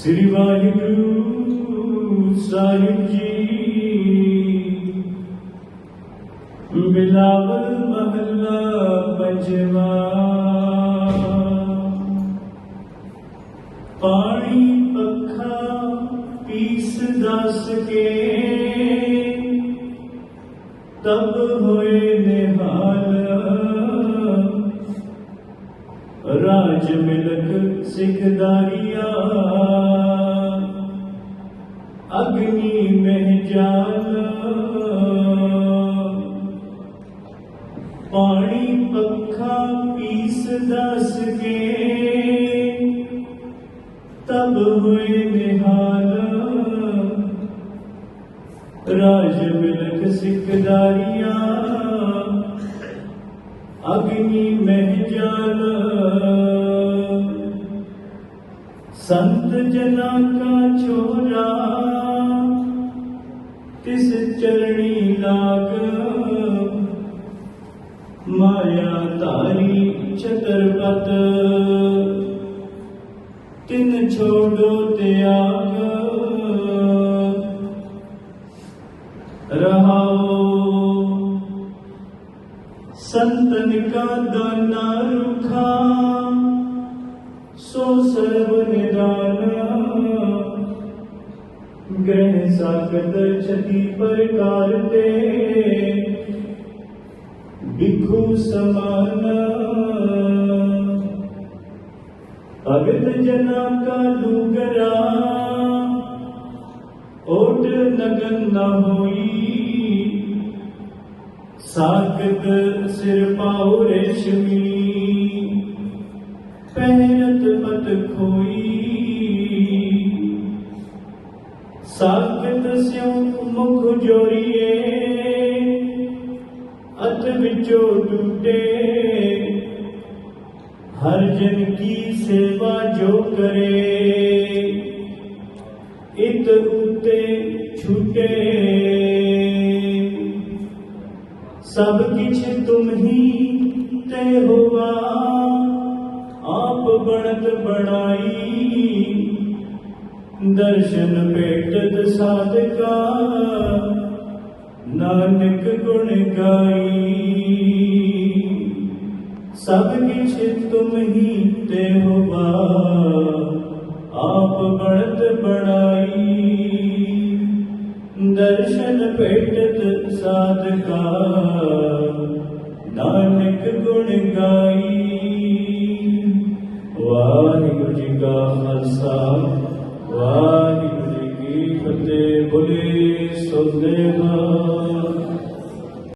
ਸ੍ਰੀ ਵਾਹਿਗੁਰੂ ਸਾਹਿਬ ਜੀ। ਬਿਲਾਵਲ ਮਹੱਲਾ ਪੰਜਵਾ। ਪਾਣੀ ਪੱਖਾ ਪੀਸ ਦਸ ਕੇ, ਤਬ ਹੋਏ ਨਿਹਾਲ। ਰਾਜ ਮਿਲਕ ਸਿਖਦਾਰੀਆ। ਅਗਨੀ ਮਹਿ ਜਾਲ। ਪਾਣੀ ਪੱਖਾ ਪੀਸ ਦਸ ਕੇ। ਤਬ ਹੋਏ ਨਿਹਾਲ। ਰਾਜ ਮਿਲਕ ਸਿਖਦਾਰੀਆ। ਸੰਤ ਜਨਾ ਕਾ ਛੋਰਾ ਤਿਸ ਚਰਣੀ ਲਾਗ? ਮਾਇਆ ਧਾਰੀ ਛਤਰਪਤ, ਤਿਨ ਛੋੜੋ ਤਿਆਗ ਰਹਾਓ ਸੰਤਨ ਕਾ ਦਾਨਾ ਰੁਖਾ ਗ੍ਰਹਿ ਸਾਗਤ ਛਤੀ ਪ੍ਰਕਾਰ ਤੇ। ਬਿਖੂ ਸਮਾਨ। ਅਗਤ ਜਨਾ ਕਾ ਲੂਗਰਾ ਓਟ ਨਗਨ ਨਾ ਹੋਈ। ਸਾਗਤ ਸਿਰ ਪਾਉ ਰੇਸ਼ਮੀ। ਪਹਿਨਤ ਮਤ ਖੋਈ। ਸਾਗਤ ਸਿਉ ਮੁਖ ਜੋਰੀਏ, ਅਤ ਵਿਚੋ ਟੂਟੇ। ਹਰ ਜਨ ਕੀ ਸੇਵਾ ਜੋ ਕਰੇ, ਇਤ ਉਤੇ ਛੁਟੇ। ਸਭ ਕਿਛ ਤੁਮ ਹੀ ਤੇ ਹੋਵਾ ਆਪ ਬਣਤ ਬਣਾਈ। ਦਰਸ਼ਨ ਭੇਟਤ ਸਾਧਕਾ, ਨਾਨਕ ਗੁਣ ਗਾਈ। ਸਭ ਕਿਛ ਤੁਮ ਹੀ ਤੇ ਹੋਵਾ, ਆਪ ਬਣਤ ਬਣਾਈ। ਦਰਸ਼ਨ ਭੇਟਤ ਸਾਧਕਾ, ਨਾਨਕ ਗੁਣ ਗਾਈ। ਵਾਹਿਗੁਰੂ